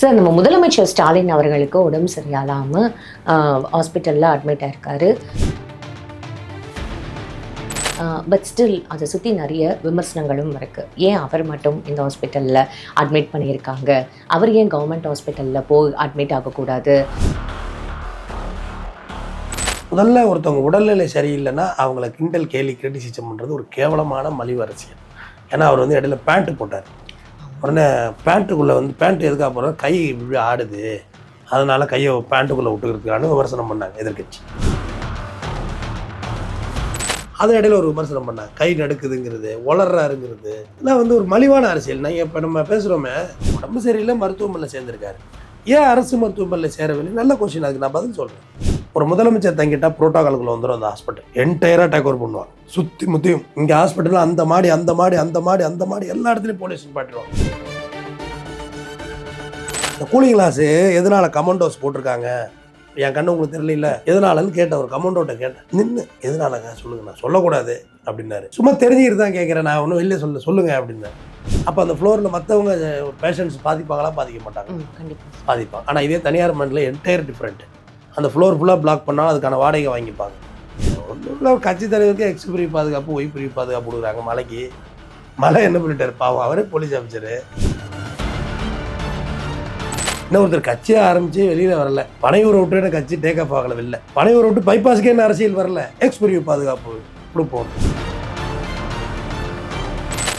Sir நம்ம முதலமைச்சர் ஸ்டாலின் அவர்களுக்கு உடம்பு சரியாலாமல் ஹாஸ்பிட்டலில் அட்மிட் ஆயிருக்காரு. பட் ஸ்டில் அதை சுற்றி நிறைய விமர்சனங்களும் இருக்குது ஏன் அவர் மட்டும் இந்த ஹாஸ்பிட்டலில் அட்மிட் பண்ணியிருக்காங்க? அவர் ஏன் கவர்மெண்ட் ஹாஸ்பிட்டலில் போய் அட்மிட் ஆகக்கூடாது? முதல்ல ஒருத்தவங்க உடல்நிலை சரியில்லைன்னா அவங்கள கிண்டல் கேலி கிரிட்டிசிசம் பண்ணுறது ஒரு கேவலமான மலிவு அரசியல். ஏன்னா அவர் வந்து இடையில பேண்ட்டு போட்டார். உடனே பேண்ட்டுக்குள்ளே வந்து பேண்ட் எதுக்காக போகிறோம் கை இப்படி ஆடுது. அதனால கையை பேண்ட்டுக்குள்ளே விட்டுக்கிறதுக்கான விமர்சனம் பண்ணாங்க எதிர்க்கட்சி. அதன் இடையில ஒரு விமர்சனம் பண்ணாங்க. கை நடுக்குதுங்கிறது உளர்றாருங்கிறது இதெல்லாம் வந்து ஒரு மலிவான அரசியல். நான் இப்போ நம்ம பேசுகிறோமே உடம்பு சரியில்லை மருத்துவமனையில் சேர்ந்துருக்காரு. ஏன் அரசு மருத்துவமனையில் சேரவில்லை? நல்ல கொஸ்டின் அதுக்கு நான் பதில் சொல்கிறேன் ஒரு முதலமைச்சர் தங்கிட்டா புரோட்டோகாலுக்குள்ள வந்துடும் அந்த ஹாஸ்பிட்டல் என்டையராக டேக் ஓவர் பண்ணுவாங்க சுற்றி முத்தியும். இங்கே ஹாஸ்பிட்டலில் அந்த மாடி அந்த மாடி அந்த மாடி அந்த மாடி எல்லா இடத்துலையும் போலீஸ் பாட்டிடுவாங்க இந்த கூலிங் கிளாஸு எதனால கமண்டோஸ் போட்டிருக்காங்க? என் கண்ணு உங்களுக்கு தெரியல எதனாலன்னு கேட்டேன் ஒரு கமண்டோட்ட கேட்டேன். நின்று எதனாலங்க சொல்லுங்க நான் சொல்லக்கூடாது அப்படின்னாரு. சும்மா தெரிஞ்சுக்கிட்டு தான் கேட்குறேன் நான் ஒன்றும் வெளியே சொல்ல சொல்லுங்க அப்படின்னாரு. அப்போ அந்த ஃப்ளோரில் மற்றவங்க பேஷண்ட்ஸ் பாதிப்பாங்களா? பாதிக்க மாட்டாங்க கண்டிப்பாக பாதிப்பாங்க. ஆனால் இதே தனியார் மண்டில் என்டையர் டிஃப்ரெண்ட் அந்த ஃப்ளோர் ஃபுல்லாக பிளாக் பண்ணாலும் அதுக்கான வாடகை வாங்கிப்பாங்க. ஒன்றும் இல்லை கட்சி தலைவருக்கு எக்ஸ் பிரிவு பாதுகாப்பு ஒய் பிரிவு பாதுகாப்பு கொடுக்குறாங்க மலைக்கு. மலை என்ன பண்ணிட்டார்? பாவம் அவரே போலீஸ் ஆஃபீஸரு இன்னும் ஒருத்தர் கட்சியை ஆரம்பிச்சு வெளியில் வரல. பனையூரை விட்டு கட்சி டேக் ஆஃப் ஆகல வெளில. பனையூரை விட்டு பைபாஸ்க்கே என்ன அரசியல் வரல. எக்ஸ் பிரிவு பாதுகாப்பு கொடுப்போம்.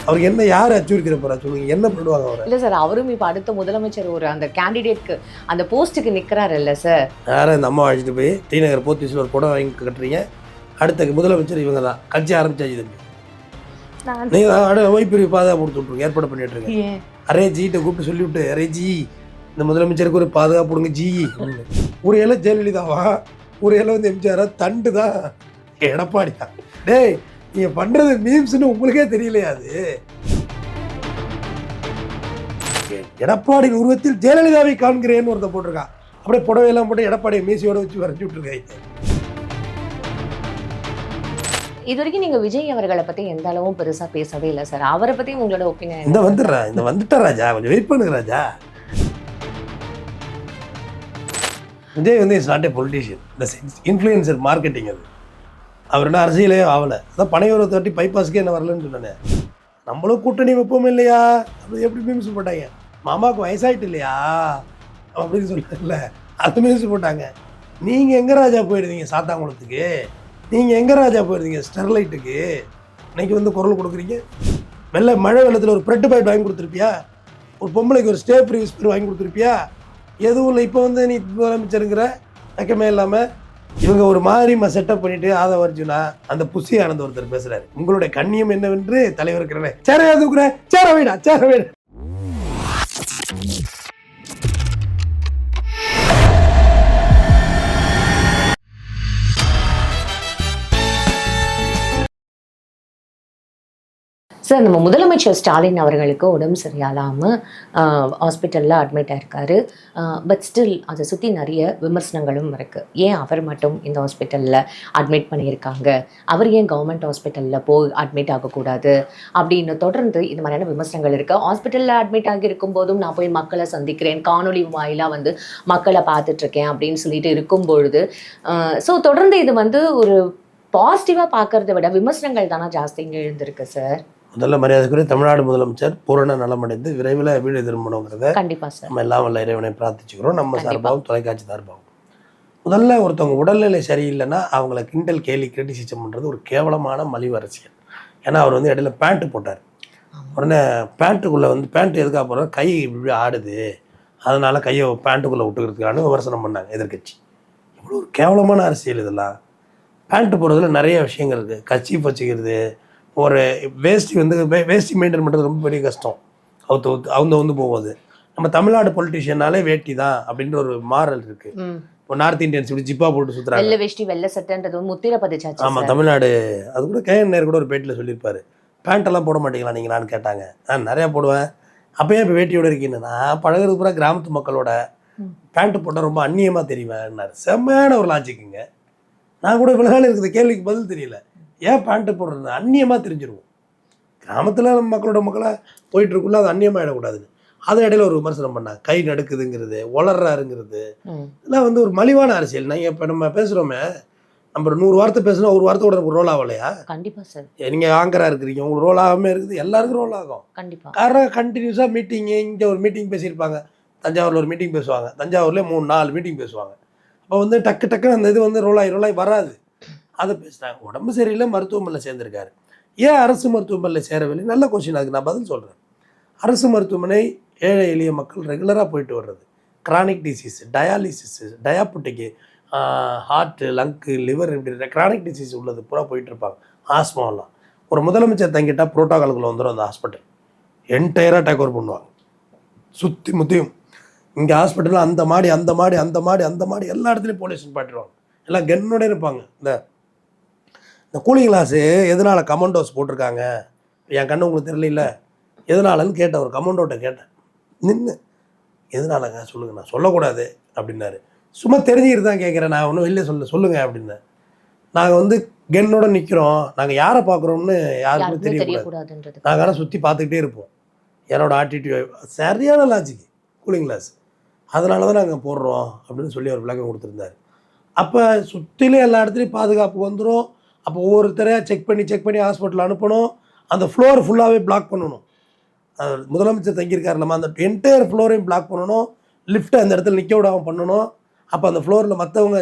அவருக்கு என்ன யார் அச்சுறுத்திட போறா சொல்லுங்க என்ன பண்ணுவாங்க அவரை? இல்லை சார் அவரும் இப்போ அடுத்த முதலமைச்சர் ஒரு அந்த கேண்டிடேட்க்கு அந்த போஸ்ட்டுக்கு நிற்கிறாரு இல்லை சார். யாரை? இந்த அம்மா அழைச்சிட்டு போய் டி நகர் போத்தீஸில் ஒரு புடவை வாங்கி கட்டுறீங்க. அடுத்த முதலமைச்சர் இவங்க தான் கட்சி ஆரம்பிச்சாச்சு தம்பி நான் நீங்கள் அட ஒய்பிரிவு பாதுகாப்பு கொடுத்து விட்ருங்க ஏற்பாடு பண்ணிட்டு இருங்க. ஏன்? அரே ஜிகிட்ட கூப்பிட்டு சொல்லிவிட்டு அரே ஜி இந்த முதலமைச்சருக்கு ஒரு பாதுகாப்பு கொடுங்க ஜி. ஒரு இலை ஜெயலலிதாவா? ஒரு இலை வந்து எம்ஜிஆரா? தண்டு தான் எடப்பாடியா? டேய் நீங்க பண்றது மீம்ஸ்னு உங்களுக்கே தெரியலையா அது? எடப்பாடியின் உருவத்தில் ஜெயலலிதாவை காண்கிறேன்னு ஒருத்தன் போட்டிருக்கான். அப்படியே புடவையெல்லாம் போட்டு எடப்பாடியை மீசியோட வச்சு வரைஞ்சி விட்டுருக்காங்க. இது வரைக்கும் நீங்க விஜய் அவர்களை பத்தி எந்த அளவும் பெருசா பேசவே இல்லை சார் அவரை பத்தி உங்களோட ஒப்பீனியன் இந்த வந்துடுறா இந்த வந்துட்டா ராஜா. கொஞ்சம் வெயிட் பண்ணுங்க ராஜா. விஜய் வந்து இஸ் நாட் ஏ பொலிட்டீஷியன் இந்த இன்ஃப்ளூயன்சர் மார்க்கெட்டிங் அது. அவர் என்ன அரசியலே ஆகலை அதான் பனையூரை தட்டி பைபாஸ்க்கே என்ன வரலன்னு சொன்னேன். நம்மளும் கூட்டணி வைப்போம் இல்லையா? அப்படி எப்படி மீம்ஸ் போட்டாங்க? மாமாவுக்கு வயசாயிட்டு இல்லையா? அப்படின்னு சொல்லல. அது மீம்ஸ் போட்டாங்க. நீங்கள் எங்கே ராஜா போயிருந்தீங்க சாத்தாங்குளத்துக்கு? நீங்கள் எங்கே ராஜா போயிருந்தீங்க ஸ்டெர்லைட்டுக்கு? இன்னைக்கு வந்து குரல் கொடுக்குறீங்க? வெள்ள மழை வெள்ளத்தில் ஒரு பிரெட் பாக்கெட் வாங்கி கொடுத்துருப்பியா? ஒரு பொம்பளைக்கு ஒரு ஸ்டே ஃப்ரீ விஸ்பர் வாங்கி கொடுத்துருப்பியா? எதுவும் இல்லை இப்போ வந்து நீ முதலமைச்சருங்கிற வெக்கமே இல்லாமல் இவங்க ஒரு மாதிரி செட்டப் பண்ணிட்டு ஆதவ அர்ஜுனா அந்த புசி ஆனந்த ஒருத்தர் பேசுறாரு. உங்களுடைய கண்ணியம் என்னவென்று தலைவர் இருக்கிறேன் சேர தூக்குற சேர வைடா சேர வைடா சார் நம்ம முதலமைச்சர் ஸ்டாலின் அவர்களுக்கு உடம்பு சரியில்லாமல் ஹாஸ்பிட்டலில் அட்மிட் ஆயிருக்காரு. பட் ஸ்டில் அதை சுற்றி நிறைய விமர்சனங்களும் இருக்குது ஏன் அவர் மட்டும் இந்த ஹாஸ்பிட்டலில் அட்மிட் பண்ணியிருக்காங்க? அவர் ஏன் கவர்மெண்ட் ஹாஸ்பிட்டலில் போய் அட்மிட் ஆகக்கூடாது? அப்படின்னு தொடர்ந்து இந்த மாதிரியான விமர்சனங்கள் இருக்குது ஹாஸ்பிட்டலில் அட்மிட் ஆகியிருக்கும் போதும் நான் போய் மக்களை சந்திக்கிறேன் காணொலி வாயிலாக வந்து மக்களை பார்த்துட்ருக்கேன் அப்படின்னு சொல்லிட்டு இருக்கும் பொழுது ஸோ தொடர்ந்து இது வந்து ஒரு பாசிட்டிவாக பார்க்கறத விட விமர்சனங்கள் தானே ஜாஸ்தி இங்கே எழுந்திருக்கு சார். முதல்ல மரியாதைக்குரிய தமிழ்நாடு முதலமைச்சர் பூரண நலமடைந்து விரைவில் வீடு திரும்பணுங்கிறத நம்ம எல்லாம் வல்ல இறைவனை பிரார்த்திச்சுக்கிறோம். நம்ம. சார்பாகவும் தொலைக்காட்சி சார்பாகவும். முதல்ல ஒருத்தவங்க உடல்நிலை சரியில்லைன்னா அவங்கள கிண்டல் கேலி கிரிட்டிசிசம் பண்ணுறது ஒரு கேவலமான மலிவு அரசியல் ஏன்னா அவர் வந்து இடையில பேண்ட்டு போட்டார். உடனே பேண்ட்டுக்குள்ளே வந்து பேண்ட் எதுக்காக போகிறோம் கை இப்படி ஆடுது. அதனால கையை பேண்ட்டுக்குள்ளே விட்டுக்கிறதுக்கான விமர்சனம் பண்ணாங்க எதிர்க்கட்சி. இவ்வளோ ஒரு கேவலமான அரசியல் இதெல்லாம். பேண்ட்டு போடுறதுல நிறைய விஷயங்கள் இருக்குது கட்சி வச்சுக்கிறது ஒரு வேஷ்டி வந்து வேஷ்டி மெயின்டைன் பண்ணுறது ரொம்ப பெரிய கஷ்டம். அவுத்து அவுத்து அவங்க வந்து போகுது நம்ம தமிழ்நாடு பொலிட்டிஷியனாலே வேட்டி தான் அப்படின்ற ஒரு மாறல் இருக்கு. இப்போ நார்த் இந்தியன்ஸ் இப்படி ஜிப்பா போட்டு சுத்துறாங்க. வெள்ளை வேஷ்டி வெள்ளை சட்டைன்றது முத்திர பதிச்சாச்சு ஆமா சார். தமிழ்நாடு அது கூட கேஎன் நேரு கூட ஒரு பேட்டியில் சொல்லியிருப்பாரு. பேண்ட் எல்லாம் போட மாட்டீங்களா நீங்களான்னு கேட்டாங்க. நான் நிறையா போடுவேன். அப்பயே இப்போ வேட்டியோட இருக்கீங்க. நான் பழகுறது பூரா கிராமத்து மக்களோட ம். பேண்ட் போட்டால் ரொம்ப அந்நியமாக தெரிவேன்னாரு. செம்மையான ஒரு லாஜிக்குங்க நான் கூட இவ்வளோ நாள் இருக்குது. கேள்விக்கு பதில் தெரியல. ஏன் பேண்ட்டு போடுறது? அந்நியமாக தெரிஞ்சிருவோம். கிராமத்தில் நம்ம மக்களோட மக்களாக போயிட்டு இருக்குள்ள அது அந்நியமாகிடக்கூடாதுன்னு அதன் இடையில ஒரு விமர்சனம் பண்ணாங்க. கை நடுக்குதுங்கிறது ஒளர்றாருங்கிறது. இதெல்லாம் வந்து ஒரு மலிவான அரசியல். நான் இப்போ நம்ம பேசுகிறோமே நம்ம நூறு வார்த்தை பேசுனா ஒரு வார்த்தை கூட ரோல் ஆகலையா? கண்டிப்பா சார் நீங்கள் ஆங்கராக இருக்கிறீங்க. உங்களுக்கு ரோல் ஆகாமல் இருக்குது. எல்லாருக்கும் ரோல் ஆகும். கண்டிப்பா. காரணம் கண்டினியூஸாக மீட்டிங்கு இங்கே ஒரு மீட்டிங் பேசியிருப்பாங்க. தஞ்சாவூரில் ஒரு மீட்டிங் பேசுவாங்க. தஞ்சாவூர்லேயே மூணு நாலு மீட்டிங் பேசுவாங்க. அப்போ வந்து டக்கு டக்குன்னு அந்த இது வந்து ரோலாகி ரோலாகி வராது. அதை பேசுகிறாங்க உடம்பு சரியில்லை மருத்துவமனையில் சேர்ந்திருக்காரு. ஏன் அரசு மருத்துவமனையில் சேரவில்லை? நல்ல கொஸ்டின் அதுக்கு நான் பதில் சொல்கிறேன் அரசு மருத்துவமனை ஏழை எளிய மக்கள் ரெகுலராக போயிட்டு வர்றது. Chronic disease dialysis diabetic heart lung liver இப்படி கிரானிக் டிசீஸ் உள்ளது. பூரா போயிட்டு இருப்பாங்க. ஆஸ்மாலாம் ஒரு முதலமைச்சர் தங்கிட்டால் புரோட்டோகாலுக்குள்ள வந்துடும் அந்த ஹாஸ்பிட்டல் என்டையராக டேக் ஓவர் பண்ணுவாங்க. சுற்றி முத்தியும். இங்கே ஹாஸ்பிட்டலில் அந்த மாடி அந்த மாடி அந்த மாடி அந்த மாடி எல்லா இடத்துலையும் போலீஸ் பாட்டிடுவாங்க எல்லாம் கன்னோட இருப்பாங்க. இந்த இந்த கூலிங் கிளாஸு எதனால் கமண்டோஸ் போட்டிருக்காங்க? என் கண்ணு உங்களுக்கு தெரியல எதனாலன்னு கேட்டேன் ஒரு கமண்டோட்ட கேட்டேன். நின்று எதனாலங்க? சொல்லுங்க நான் சொல்லக்கூடாது அப்படின்னாரு. சும்மா தெரிஞ்சுக்கிட்டு தான் கேட்குறேன் நான் ஒன்றும் வெளியே சொல்ல சொல்லுங்க அப்படின்னேன் நாங்கள் வந்து கென்னோட நிற்கிறோம் நாங்கள் யாரை பார்க்குறோம்னு யாருக்குமே தெரியக்கூடாது. நாங்கள் ஆனால் சுற்றி பார்த்துக்கிட்டே இருப்போம். என்னோட ஆட்டிடியூட் சரியான லாஜிக் கூலிங் கிளாஸ். அதனால தான் நாங்கள் போடுறோம் அப்படின்னு சொல்லி அவர் விளக்கம் கொடுத்துருந்தாரு. அப்போ சுற்றிலும் எல்லா இடத்துலையும் பாதுகாப்பு வந்துடும் அப்போ ஒவ்வொருத்தரையாக செக் பண்ணி செக் பண்ணி ஹாஸ்பிட்டல் அனுப்பணும். அந்த ஃப்ளோர் ஃபுல்லாகவே பிளாக் பண்ணணும். அது முதலமைச்சர் தங்கியிருக்காரு. நம்ம அந்த என்டையர் ஃப்ளோரையும் பிளாக் பண்ணணும். லிஃப்ட்டை அந்த இடத்துல நிற்க விடாமல் பண்ணணும். அப்போ அந்த ஃப்ளோரில் மற்றவங்க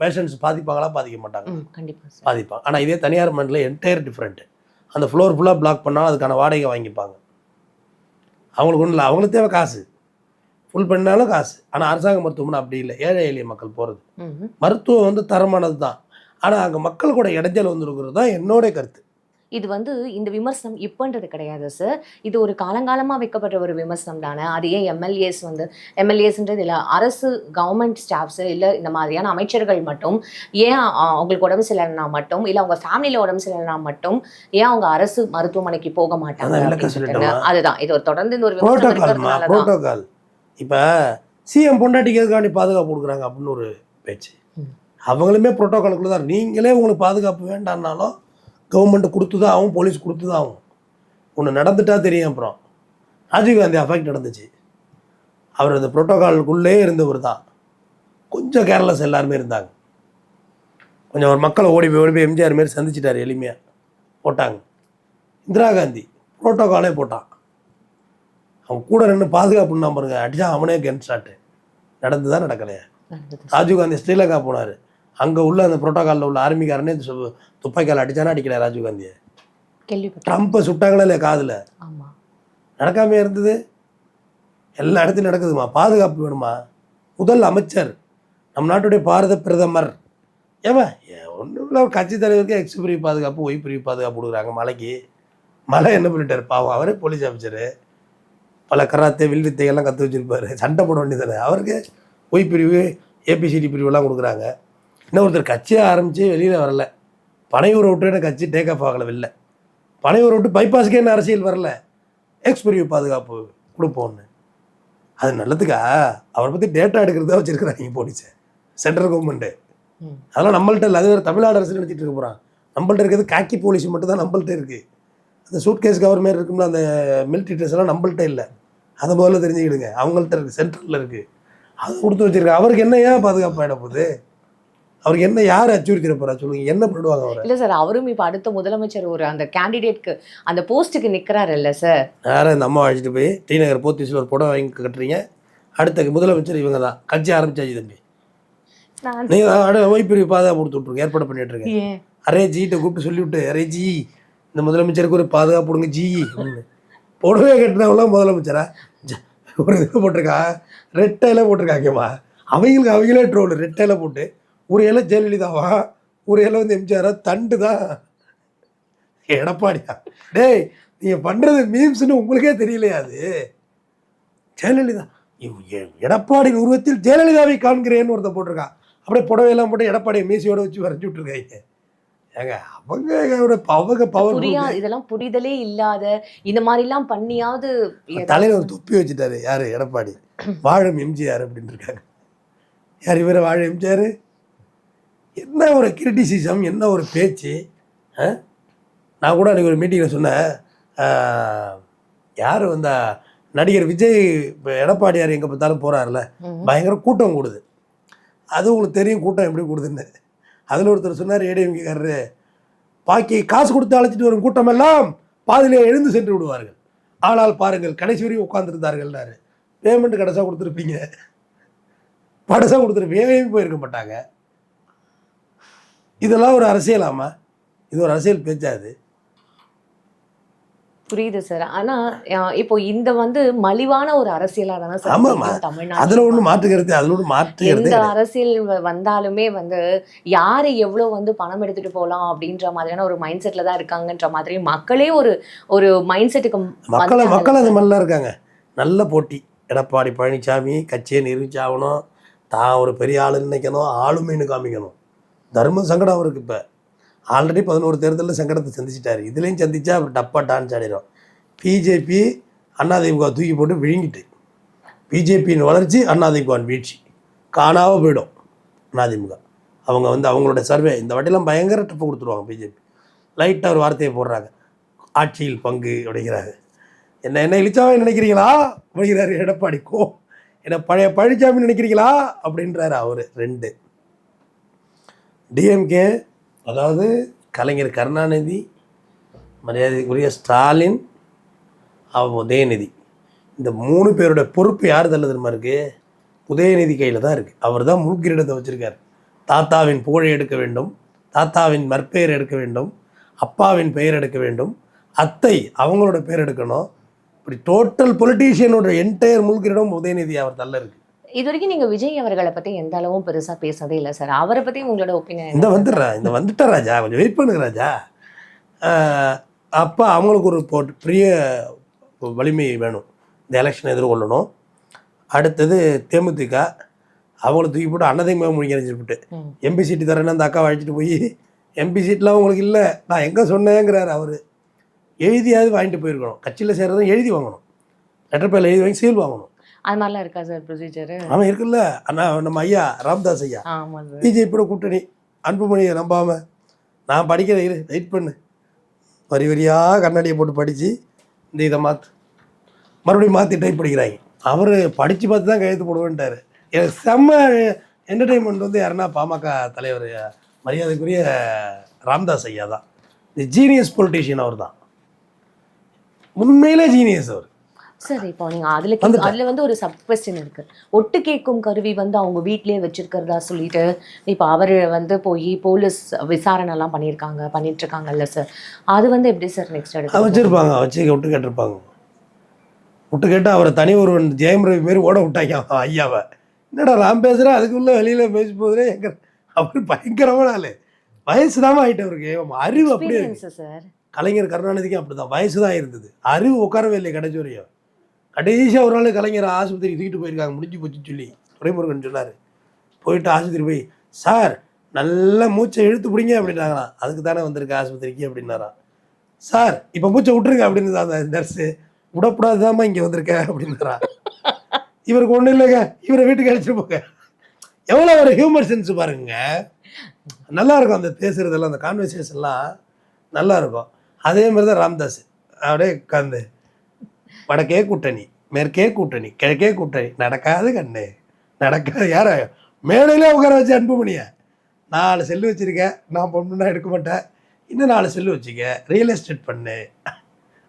பேஷண்ட்ஸ் பாதிப்பாங்களா? பாதிக்க மாட்டாங்க. ம் கண்டிப்பா சார். பாதிப்பாங்க. ஆனால் இதே தனியார் மண்டல என்டையர் டிஃப்ரெண்ட்டு அந்த ஃப்ளோர் ஃபுல்லாக பிளாக் பண்ணாலும் அதுக்கான வாடகை வாங்கிப்பாங்க. அவங்களுக்கு ஒன்றும் இல்லை அவங்களுக்கு தேவை காசு. ஃபுல் பண்ணாலும் காசு. ஆனால் அரசாங்க மருத்துவமனை அப்படி இல்லை. ஏழை எளிய மக்கள் போகிறது மருத்துவம் வந்து தரமானது தான் ஆனால் அங்கே மக்கள் கூட இடைஞ்சல் வந்துருக்கிறது தான் என்னோட கருத்து. இது வந்து இந்த விமர்சனம் இப்பன்றது கிடையாது சார் இது ஒரு காலங்காலமாக வைக்கப்பட்ட ஒரு விமர்சனம் தானே. அது ஏன் எம்எல்ஏஸ் வந்து எம்எல்ஏஸ்ன்றது இல்லை அரசு கவர்மெண்ட் ஸ்டாஃப்ஸ் இல்லை இந்த மாதிரியான அமைச்சர்கள் மட்டும் ஏன் அவங்களுக்கு உடம்பு சரியில்லைனா மட்டும் இல்லை அவங்க ஃபேமிலியில் உடம்பு சரியில்லைனா மட்டும் ஏன் அவங்க அரசு மருத்துவமனைக்கு போக மாட்டாங்க? அதுதான். இது ஒரு தொடர்ந்து இந்த ஒரு இப்போ சிஎம் பொண்டாட்டிக்கு எதுக்காண்டி பாதுகாப்பு கொடுக்குறாங்க அப்படின்னு ஒரு பேச்சு. அவங்களுமே ப்ரோட்டோகாலுக்குள்ள தான் நீங்களே உங்களுக்கு பாதுகாப்பு வேண்டாம்னாலும் கவர்மெண்ட் கொடுத்து தான் ஆகும் போலீஸ் கொடுத்து தான் ஆகும். ஒன்று நடந்துட்டா தெரியும் அப்புறம். ராஜீவ்காந்தி அஃபெக்ட் நடந்துச்சு அவர் அந்த ப்ரோட்டோகாலுக்குள்ளே இருந்தவர் தான். கொஞ்சம் கேர்லெஸ் எல்லாருமே இருந்தாங்க. கொஞ்சம் ஒரு மக்களை ஓடி போய் ஓடி போய் எம்ஜிஆர் மாரி சந்திச்சிட்டாரு எளிமையாக போட்டாங்க. இந்திரா காந்தி ப்ரோட்டோகாலே போட்டான். அவன் கூட நின்று பாதுகாப்புன்னா பாருங்க அடிச்சா அவனே கன் ஷாட்டு நடந்துதா நடக்கலையா. நடந்தது. ராஜீவ்காந்தி ஸ்ரீலங்கா போனார். அங்கே உள்ள அந்த புரோட்டோகாலில் உள்ள ஆர்மிக்காரனே சு- துப்பாக்கியால் அடிச்சானா அடிக்கல ராஜீவ்காந்தியை. ட்ரம்ப்பை சுட்டாங்களா இல்லையா காதில்? ஆமா. நடக்காமே இருந்தது? எல்லா இடத்துலையும் நடக்குதுமா? பாதுகாப்பு வேணுமா? முதல் அமைச்சர் நம் நாட்டுடைய பாரத பிரதமர். ஏமா ஒன்றும் இல்லை. கட்சி தலைவருக்கு எக்ஸ் பிரிவு பாதுகாப்பு ஒய் பிரிவு பாதுகாப்பு கொடுக்குறாங்க மலைக்கு. மலை என்ன பண்ணிட்டார்? பாவம் அவரே போலீஸ் ஆஃபீஸரு பல கராத்தே வில் வித்தைகள்லாம் கற்று வச்சிருப்பாரு. சண்டை போட வேண்டியதானே அவருக்கு ஒய் பிரிவு ஏபிசிடி பிரிவுலாம் கொடுக்குறாங்க. இன்னொருத்தர் கட்சியை ஆரம்பித்து வெளியில் வரல. பனையூரை விட்டு என்ன கட்சி டேக் ஆஃப் ஆகலை வெளில. பனையூரை விட்டு பைபாஸுக்கே என்ன அரசியல் வரல? எக்ஸ் பிரிவு பாதுகாப்பு கொடுப்போம்னு. அது நல்லதுக்கா? அவரை பற்றி டேட்டா எடுக்கிறதா வச்சுருக்குறாங்க போலீஸை. Central government. அதெல்லாம் நம்மள்ட்ட இல்லை. அது வேறு தமிழ்நாடு அரசு நினச்சிட்டு இருக்க போகிறான் நம்மள்ட்ட இருக்கிறது காக்கி போலீஸ் மட்டும் தான் நம்மள்ட்ட இருக்குது அந்த சூட் கேஸ் கவர் மாதிரி இருக்கும்ல அந்த மிலிட்ரி ட்ரெஸ் எல்லாம் நம்மள்ட்ட இல்லை. அதை முதல்ல தெரிஞ்சுக்கிடுங்க. அவங்கள்ட்ட இருக்குது சென்ட்ரலில் இருக்குது அது கொடுத்து வச்சிருக்காங்க அவருக்கு என்ன ஏன் பாதுகாப்பு ஆகிட போகுது? அவருக்கு என்ன யார் அச்சுறுத்திட போறா சொல்லுங்க. என்ன பண்ணிடுவாங்க அவரை? இல்ல சார் அவரும் இப்ப அடுத்த முதலமைச்சர் ஒரு அந்த கேண்டிடேட்க்கு அந்த போஸ்ட்டுக்கு நிக்கிறாரு இல்ல சார். நேராக இந்த அம்மா அழைச்சிட்டு போய் டி நகர் போத்தீஸில் ஒரு புடவை வாங்கி கட்டுறீங்க. அடுத்த முதலமைச்சர் இவங்க தான். கட்சி ஆரம்பிச்சாச்சு தம்பி. நீங்கள் ஓய்பிரிவு பாதுகாப்பு கொடுத்து விட்ருங்க ஏற்பாடு பண்ணிட்டு இருக்கேன் ஏன்? அரே ஜிகிட்ட கூப்பிட்டு சொல்லிவிட்டு அரே ஜி இந்த முதலமைச்சருக்கு ஒரு பாதுகாப்பு கொடுங்க ஜி. புடவை கட்டினவங்களாம் முதலமைச்சரா? ஒரு இதில் போட்டிருக்கா? ரெட்டையில போட்டிருக்காங்கம்மா அவங்களுக்கு அவங்களே ட்ரோல் ரெட்டையில போட்டு ஒரு இலை ஜெயலலிதாவா? ஒரு இலை வந்து எம்ஜிஆரா? தண்டு தான் எடப்பாடியா? டேய் நீங்கள் பண்ணுறது மீம்ஸ்னு உங்களுக்கே தெரியலையா அது? ஜெயலலிதா. எடப்பாடியின் உருவத்தில் ஜெயலலிதாவை காண்கிறேன்னு ஒருத்தன் போட்டிருக்கான் அப்படியே புடவையெல்லாம் போட்டு எடப்பாடியை மீசியோட வச்சு வரைஞ்சி விட்ருக்காங்க ஏங்க அவங்க அவங்க பவர் புரியா இதெல்லாம் புரிதலே இல்லாத இந்த மாதிரி எல்லாம் பண்ணியாவது தலையில ஒரு தொப்பி வச்சுட்டாரு. யாரு? எடப்பாடி. வாழும் எம்ஜிஆர் அப்படின்னு இருக்காங்க. யார் இவரை? வாழ எம்ஜிஆர்? என்ன ஒரு கிரிட்டிசிசம் என்ன ஒரு பேச்சு? நான் கூட அன்றைக்கி ஒரு மீட்டிங்கில் சொன்னேன். யார் வந்தா நடிகர் விஜய் இப்போ எடப்பாடியார் எங்கே பார்த்தாலும் போகிறாருல. பயங்கர கூட்டம் கூடுது. அது உங்களுக்கு தெரியும் கூட்டம் எப்படி கூடுதுன்னு. அதில் ஒருத்தர் சொன்னார் ஏடிஎம்கேக்காரரு பாக்கி காசு கொடுத்து அழைச்சிட்டு வரும் கூட்டமெல்லாம் பாதியிலே எழுந்து சென்று விடுவார்கள். ஆனால் பாருங்கள் கடைசி வரையும் உட்காந்துருந்தார்கள்னாரு பேமெண்ட் கடைசியாக கொடுத்துருப்பீங்க. படசாக கொடுத்துருப்பீங்க போயிருக்க மாட்டாங்க. இதெல்லாம் ஒரு அரசியலாமா? இது ஒரு அரசியல் பேச்சா இது? புரியுது சார் ஆனா இப்போ இந்த வந்து மலிவான ஒரு அரசியலா தானே சார் தமிழ்நாட்டுல. அதில் ஒன்றும் மாற்றுக்கிறது அதில் ஒன்றும் மாற்றுக்கிறதே எந்த கிடையாது. அரசியல் வந்தாலுமே வந்து யாரு எவ்வளவு வந்து பணம் எடுத்துட்டு போலாம் அப்படின்ற மாதிரியான ஒரு மைண்ட் செட்ல தான் இருக்காங்கன்ற மாதிரி மக்களே ஒரு ஒரு மைண்ட் செட்டுக்கு மக்களை மக்கள் அந்த மாதிரிலாம் இருக்காங்க. நல்ல போட்டி. எடப்பாடி பழனிசாமி கட்சியை நிரூபிச்சாகணும். தான் ஒரு பெரிய ஆளுன்னு நினைக்கணும். ஆளுமைன்னு காமிக்கணும். தர்ம சங்கடம் அவருக்கு இப்போ. ஆல்ரெடி பதினோரு தேர்தலில் சங்கடத்தை சந்திச்சிட்டாரு. இதுலேயும் சந்திச்சா அவர் டப்பா டான்ஸ் ஆடிடும் பிஜேபி அதிமுக தூக்கி போட்டு விழுங்கிட்டு. பிஜேபியின் வளர்ச்சி அதிமுகவின் வீழ்ச்சி. காணாமல் போயிடும் அதிமுக அவங்க வந்து அவங்களோட சர்வே இந்த வாட்டிலாம் பயங்கர டப்பு கொடுத்துருவாங்க பிஜேபி லைட்டாக ஒரு வார்த்தையை போடுறாங்க. ஆட்சியில் பங்கு அப்படிங்கிறாங்க. என்ன என்ன இழிச்சாவே நினைக்கிறீங்களா? அப்படிங்கிறாரு எடப்பாடி. கோ என்ன பழைய பழனிசாமி நினைக்கிறீங்களா? அப்படின்றாரு அவர் ரெண்டு. டிஎம்கே அதாவது கலைஞர் கருணாநிதி மரியாதைக்குரிய ஸ்டாலின் உதயநிதி. இந்த மூணு பேரோட பொறுப்பு யார் தள்ள தெரியுமா இருக்குது உதயநிதி கையில் தான் இருக்குது அவர் தான் முழுக்கிரீடத்தை வச்சுருக்கார். தாத்தாவின் புகழை எடுக்க வேண்டும் தாத்தாவின் மற்பெயர் எடுக்க வேண்டும் அப்பாவின் பெயர் எடுக்க வேண்டும் அத்தை அவங்களோட பேர் எடுக்கணும். இப்படி டோட்டல் பொலிட்டீஷியனோட என்டையர் முழுக்கிரிடம் உதயநிதி அவர் தள்ள இருக்குது இது வரைக்கும் நீங்க விஜய் அவர்களை பத்தி எந்த அளவும் பெருசா பேசதே இல்லை சார் அவரை பத்தி உங்களோட ஒப்பீனியன் இந்த வந்துடுறா இந்த வந்துட்டா ராஜா? கொஞ்சம் வெயிட் பண்ணுங்க ராஜா அப்பா அவங்களுக்கு ஒரு போட் பெரிய வலிமை வேணும். இந்த எலெக்ஷனை எதிர்கொள்ளணும். அடுத்தது தேமுதிக அவங்கள தூக்கி போட்டு அன்னதைமே முடிங்க அடிச்சுட்டு ம். எம்பி சீட்டு தரேன்னு அந்த அக்காவை அழைச்சிட்டு போய் எம்பி சீட்லாம் உங்களுக்கு இல்லை. நான் எங்கே சொன்னேங்கிறாரு அவர். எழுதியாவது வாங்கிட்டு போயிருக்கணும். கட்சியில் சேர்றதும் எழுதி வாங்கணும். லெட்டர் பேரில் எழுதி வாங்கி சீல் வாங்கணும். அது மாதிரிலாம் இருக்கா சார் ப்ரொசீஜர் அவன் இருக்குல்ல. அண்ணா நம்ம ஐயா ராம்தாஸ் ஐயா. ஆமா சார். பிஜேபியோட கூட்டணி. அன்புமணியை நம்பாம நான் படிக்கிற இரு வெயிட் பண்ணு. வரி வரியாக கண்ணாடியை போட்டு படித்து இந்த இதை மாற்று மறுபடியும் மாற்றி டைப் படிக்கிறாங்க அவர் படித்து பார்த்து தான் கையெழுத்து போடுவேன்ட்டார். எனக்கு செம்ம என்டர்டெயின்மெண்ட் வந்து யாருன்னா பாமக தலைவர் மரியாதைக்குரிய ராம்தாஸ் ஐயா தான். இந்த ஜீனியஸ் பொலிட்டீஷியன் அவர் தான் உண்மையிலே ஜீனியஸ் அவர். சார் இப்போ நீங்க அதுல. அதுல வந்து ஒரு சப் கொஸ்டின் இருக்கு. ஒட்டு கேட்கும் கருவி வந்து அவங்க வீட்லயே வச்சிருக்கிறதா சொல்லிட்டு இப்போ அவர் வந்து போய் போலீஸ் விசாரணை எல்லாம் பண்ணியிருக்காங்க பண்ணிட்டு இருக்காங்கல்ல சார் அது வந்து எப்படி சார் நெக்ஸ்ட் எடுத்து வச்சுருப்பாங்க வச்சு விட்டு கேட்டிருப்பாங்க. விட்டு கேட்டு அவரை தனி ஒருவன் ஜெயம் ரவி மாரி ஓட விட்டாங்க ஐயாவை. என்னடா நான் பேசுகிறேன் அதுக்குள்ளே வெளியில் பேசி போதுரே எங்க அவர் பயங்கரமான ஆளு. வயசு தான் ஆகிட்டு அவருக்கு. அறிவு அப்படியே இருக்கு. எக்ஸ்பீரியன்ஸ் சார் கலைஞர் கருணாநிதிக்கும் அப்படி தான் வயசு தான் இருந்தது. அறிவு உட்காரவே இல்லை கடைசி வரையும். கடைசியாக ஒரு நாள் கலைஞர் ஆஸ்பத்திரி தூக்கிட்டு போயிருக்காங்க. முடிஞ்சு போச்சுன்னு சொல்லி துரைமுருகன் சொன்னார். போயிட்டு ஆஸ்பத்திரி போய் சார் நல்ல மூச்சை இழுத்து பிடிங்க அப்படின்னாங்களாம். அதுக்கு தானே வந்திருக்கு ஆஸ்பத்திரிக்கு அப்படின்னாராம். சார் இப்போ மூச்சை விட்டுருங்க அப்படின்னு அந்த நர்ஸு விடக்கூடாதுதாம்மா இங்கே வந்திருக்கேன் அப்படின்னாரா இவருக்கு ஒன்றும் இல்லைங்க. இவரை வீட்டுக்கு அழைச்சிட்டு போங்க. எவ்வளோ ஒரு ஹியூமர் சென்ஸ் பாருங்க. நல்லா இருக்கும் அந்த பேசுகிறதெல்லாம் அந்த கான்வர்சேஷன்லாம் நல்லா இருக்கும். அதே மாதிரி தான் ராம்தாஸ். அப்படியே உட்காந்து வடக்கே கூட்டணி மேற்கே கூட்டணி கிழக்கே கூட்டணி. நடக்காது கண்ணு. நடக்காது. யார? மேடையிலே உட்கார வச்சு அன்புமணிய. நாலு செல்லு வச்சிருக்கேன் நான் பொண்ணுன்னா எடுக்க மாட்டேன். இன்னும் நாலு செல்லு வச்சுக்க. ரியல் எஸ்டேட் பண்ணு.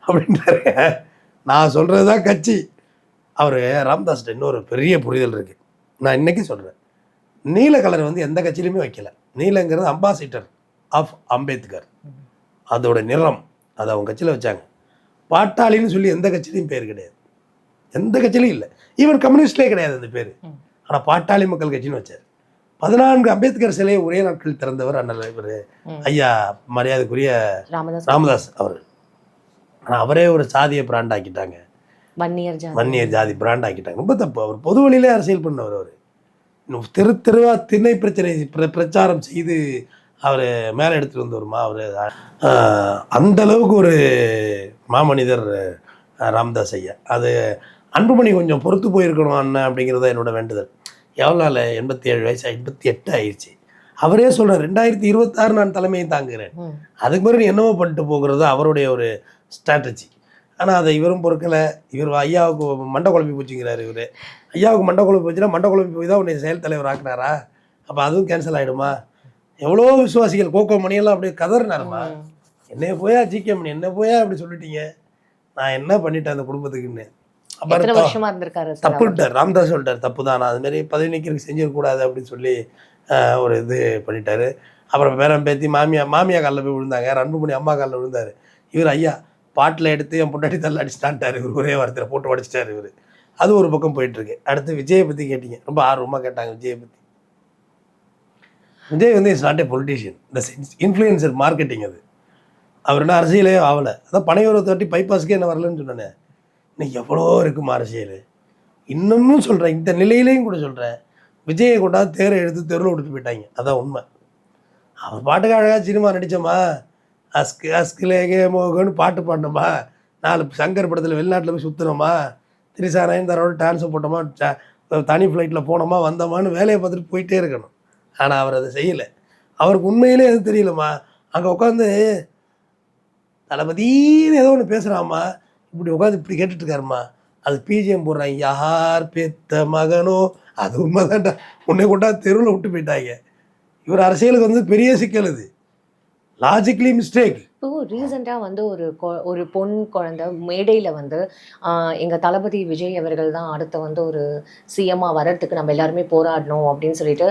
அப்படின்றாரு. நான் சொல்கிறது தான் கட்சி. அவர் ராம்தாஸ்கிட்ட இன்னொரு பெரிய புரிதல் இருக்குது நான் இன்னைக்கு சொல்கிறேன் நீல கலர் வந்து எந்த கட்சியிலுமே வைக்கல. நீலங்கிறது அம்பாசிடர் ஆஃப் அம்பேத்கர். அதோட நிறம். அதை அவங்க கட்சியில் வச்சாங்க. பாட்டாளின்னு சொல்லி எந்த கட்சியிலையும் பேர் கிடையாது. எந்த கட்சியிலையும் இல்லை. ஈவன் கம்யூனிஸ்ட்லேயே கிடையாது அந்த பேர். ஆனால் பாட்டாளி மக்கள் கட்சின்னு வச்சார். பதினான்கு அம்பேத்கர் சிலையை ஒரே நாட்களில் திறந்தவர் அண்ணல் இவர். ஐயா மரியாதைக்குரிய ராமதாஸ். அவர்கள் ஆனால் அவரே ஒரு சாதியை பிராண்ட் ஆக்கிட்டாங்க. வன்னியர் ஜாதி. வன்னியர் ஜாதி பிராண்ட் ஆக்கிட்டாங்க. ரொம்ப தப்பு. அவர் பொது வழியிலே அரசியல் பண்ணவர் அவர். தெரு தெருவா திண்ணை பிரச்சனை பிர- பிரச்சாரம் செய்து அவர் மேலே எடுத்துட்டு வந்தவருமா அவர்? அந்த அளவுக்கு ஒரு மாமனிதர் ராமதாஸ் ஐயா. அது அன்புமணி கொஞ்சம் பொறுத்து போயிருக்கணும் அண்ணன் அப்படிங்கிறது என்னோட வேண்டுதல். எவ்வளோ நாள் எண்பத்தி ஏழு வயசு எண்பத்தி எட்டு ஆயிடுச்சு. அவரே சொல்கிறார் ரெண்டாயிரத்தி இருபத்தாறு நான் தலைமையை தாங்குகிறேன். அதுக்கு பிறகு நீ என்னவோ பண்ணிட்டு போகிறது அவருடைய ஒரு ஸ்ட்ராட்டஜி ஆனால் அதை இவரும் பொறுக்கலை. இவர் ஐயாவுக்கு மண்டை குழம்பி போச்சுங்கிறாரு இவர். ஐயாவுக்கு மண்டை குழம்பி போச்சுன்னா மண்டை குழம்பி போய் தான் உன்னை செயல் தலைவர் ஆக்குனாரா? அப்போ அதுவும் கேன்சல் ஆகிடுமா எவ்வளோ விசுவாசிகள் கோகோ மணியெல்லாம் அப்படியே கதறினாருமா? என்னைய போயா ஜிகே மணி என்ன போயா அப்படி சொல்லிட்டீங்க. நான் என்ன பண்ணிட்டேன் அந்த குடும்பத்துக்குன்னு? தப்புட்டார் ராம்தாஸ் சொல்லிட்டார் தப்பு தான். நான் அதுமாரி பதவி நீக்கிறதுக்கு செஞ்சிடக்கூடாது அப்படின்னு சொல்லி ஒரு இது பண்ணிட்டாரு. அப்புறம் பேரன் பேத்தி மாமியா மாமியா காலில் போய் விழுந்தாங்க. அன்புமணி அம்மா காலில் விழுந்தாரு. இவர் ஐயா பாட்டில் எடுத்து என் பொண்டாட்டி தள்ள அடிச்சுட்டான்ட்டார். இவர் ஒரே வாரத்தில் போட்டு உடச்சிட்டாரு இவர். அது ஒரு பக்கம் போயிட்டு இருக்கு அடுத்து விஜயை பற்றி கேட்டீங்க. ரொம்ப ஆர்வமாக கேட்டாங்க விஜயை பற்றி விஜய் வந்து இஸ் நாட் ஏ பொலிட்டீஷியன் இந்த இன்ஃப்ளூயன்சர் மார்க்கெட்டிங் அது. அவர் என்ன அரசியலே ஆகலை அதான் பனையூரை தட்டி பைபாஸ்க்கே என்ன வரலன்னு சொன்னேன். இன்னைக்கு எவ்வளோ இருக்குமா அரசியல்? இன்னமும் சொல்கிறேன் இந்த நிலையிலையும் கூட சொல்கிறேன் விஜயை கொண்டாந்து தேரை எடுத்து தெருவில் விட்டுட்டு போயிட்டாங்க. அதான் உண்மை. அவர் பாட்டுக்கு அழகாக சினிமா நடித்தோமா அஸ்கு அஸ்குலேகே மோகன்னு பாட்டு பாடினோமா நாலு சங்கர் படத்தில் வெளிநாட்டில் போய் சுற்றினோமா திரிசா நயன்தாரோட டான்ஸை போட்டோமா தனி ஃப்ளைட்டில் போனோமா வந்தோமான்னு வேலையை பார்த்துட்டு போயிட்டே இருக்கணும். ஆனால் அவர் அதை செய்யலை. அவருக்கு உண்மையிலே எதுவும் தெரியலம்மா. அங்கே உட்காந்து தளபதின்னு ஏதோ ஒன்று பேசுகிறாம்மா இப்படி உட்காந்து இப்படி கேட்டுட்ருக்காருமா அது பிஜிஎம் போடுறாங்க. யார் பெத்த மகனோ? அது உண்மைதான்டா. உன்னை கொண்டா தெருவில் விட்டு போயிட்டாங்க. இவர் அரசியலுக்கு வந்து பெரிய சிக்கல் இது. லாஜிக்கலி மிஸ்டேக் இப்போ ரீசெண்டாக வந்து ஒரு ஒரு பொன் குழந்தை மேடையில் வந்து ஆஹ், எங்க தளபதி விஜய் அவர்கள் தான் அடுத்து வந்து ஒரு சிஎம்மா வர்றதுக்கு நம்ம எல்லாருமே போராடணும் அப்படின்னு சொல்லிட்டு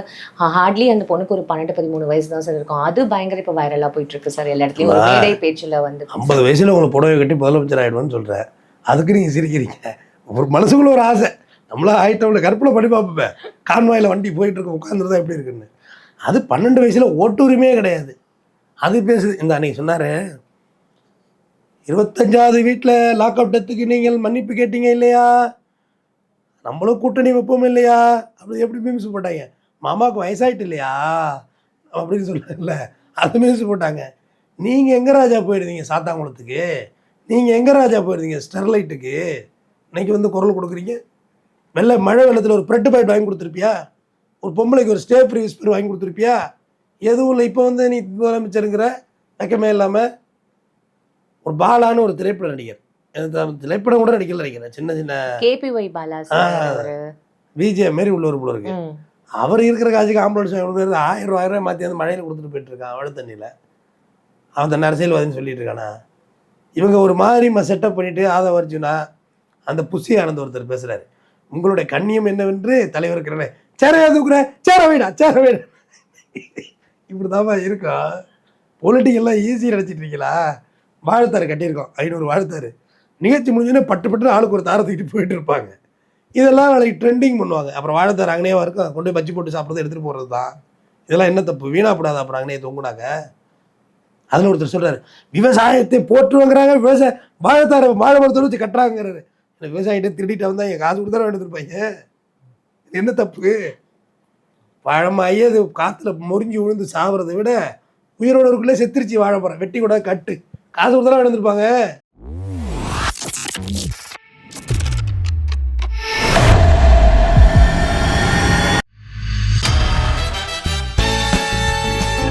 ஹார்ட்லி அந்த பொண்ணுக்கு ஒரு பன்னெண்டு பதிமூணு வயசு தான் சார் இருக்கும். அது பயங்கர இப்போ வைரலாக போயிட்டு இருக்கு சார் எல்லா இடத்துலையும். ஒரு. மேடை பேச்சில் வந்து ஐம்பது வயசில் உங்களை புடவை கட்டி முதலமைச்சர் ஆகிடுவேன்னு சொல்கிறேன் அதுக்கு நீங்கள் சிரிக்கிறீங்க. ஒரு மனசுக்குள்ள ஒரு ஆசை. நம்மளா ஆயிட்டோம்ல கருப்பில் படி பார்ப்பேன் கான்வாயில் வண்டி போயிட்டு இருக்க உட்காந்துருந்தா எப்படி இருக்குன்னு. அது பன்னெண்டு வயசில் ஓட்டுரிமையே கிடையாது. அது பேசுது. இந்த அன்னைக்கு சொன்னார் இருபத்தஞ்சாவது வீட்டில் லாக் அவுட் டெத்துக்கு நீங்கள் மன்னிப்பு கேட்டீங்க இல்லையா? நம்மளும் கூட்டணி வைப்போம் இல்லையா? அப்படி எப்படி மீம்ஸ் போட்டாங்க. மாமாவுக்கு வயசாயிட்டு இல்லையா? அப்படின்னு சொல்ல அது மீம்ஸ் போட்டாங்க. நீங்கள் எங்கே ராஜா போயிருந்தீங்க சாத்தாங்குளத்துக்கு? நீங்கள் எங்கே ராஜா போயிருந்தீங்க ஸ்டெர்லைட்டுக்கு? இன்னைக்கு வந்து குரல் கொடுக்குறீங்க? வெள்ளை மழை வெள்ளத்தில் ஒரு ப்ரெட்டு பாயிட் வாங்கி கொடுத்துருப்பியா? ஒரு பொம்பளைக்கு ஒரு ஸ்டே ஃப்ரீ விஸ்பர் வாங்கி கொடுத்துருப்பியா? எதுவும் இல்லை இப்போ வந்து நீ முதலமைச்சருங்கிற வெக்கமே இல்லாமல் ஒரு பாலான்னு ஒரு திரைப்பட நடிகர். திரைப்படம் கூட நடிக்கல நினைக்கிறேன். சின்ன சின்ன கேபிஒய் பாலா விஜே மாரி உள்ளவர் போல இருக்கு. அவர் இருக்கிற காசுக்கு ஆம்புலன்ஸ் ஆயிரம் ஆயிரம் ரூபாய் மாற்றி வந்து மழையில் கொடுத்துட்டு போயிட்டு இருக்கான் அவழ தண்ணியில். அவன் தன் அரசியல்வாதின்னு சொல்லிட்டு இருக்கானா? இவங்க ஒரு மாதிரி செட்டப் பண்ணிட்டு ஆதவ அர்ஜுனா அந்த புஷி ஆனந்த் ஒருத்தர் பேசுறாரு. உங்களுடைய கண்ணியம் என்னவென்று தலைவர் இருக்கிறனே சேர தூக்குற சேர வைடா சேர வைடா. இப்படி இருக்கா? பொலிட்டிக்கெல்லாம் ஈஸியாக நினச்சிட்டு இருக்கீங்களா வாழ்த்தாறு கட்டியிருக்கோம். ஐநூறு வாழ்த்தாறு. நிகழ்ச்சி முடிஞ்சோடனே பட்டு பட்டு ஆளுக்கு ஒரு தாரை தூக்கிட்டு போயிட்டு இருப்பாங்க. இதெல்லாம் நாளைக்கு ட்ரெண்டிங் பண்ணுவாங்க. அப்புறம் வாழைத்தார் அங்கனேவா இருக்கும் கொண்டு போய் பஜ்ஜி போட்டு சாப்பிட்றது எடுத்துகிட்டு போகிறது தான். இதெல்லாம் என்ன தப்பு? வீணாப்படாத அப்புறம் அங்கனே தொங்குனாங்க அதில் ஒருத்தர் சொல்கிறார் விவசாயத்தை போற்றுவாங்கிறாங்க விவசாய வாழைத்தார வாழை மரத்தோடு வச்சு கட்டுறாங்கிறாரு விவசாயிகிட்ட திருடிட்டு வந்தால் என் காசு கொடுத்தா எடுத்துருப்பாங்க என்ன தப்பு? பழமாகி அது காற்றுல முறிஞ்சு விழுந்து சாவறதை விட உயிரோட இருக்குள்ளே செத்துருச்சு வாழை வெட்டி கூட கட்டு. காசு கொடுத்தாலும் எடுத்துருப்பாங்க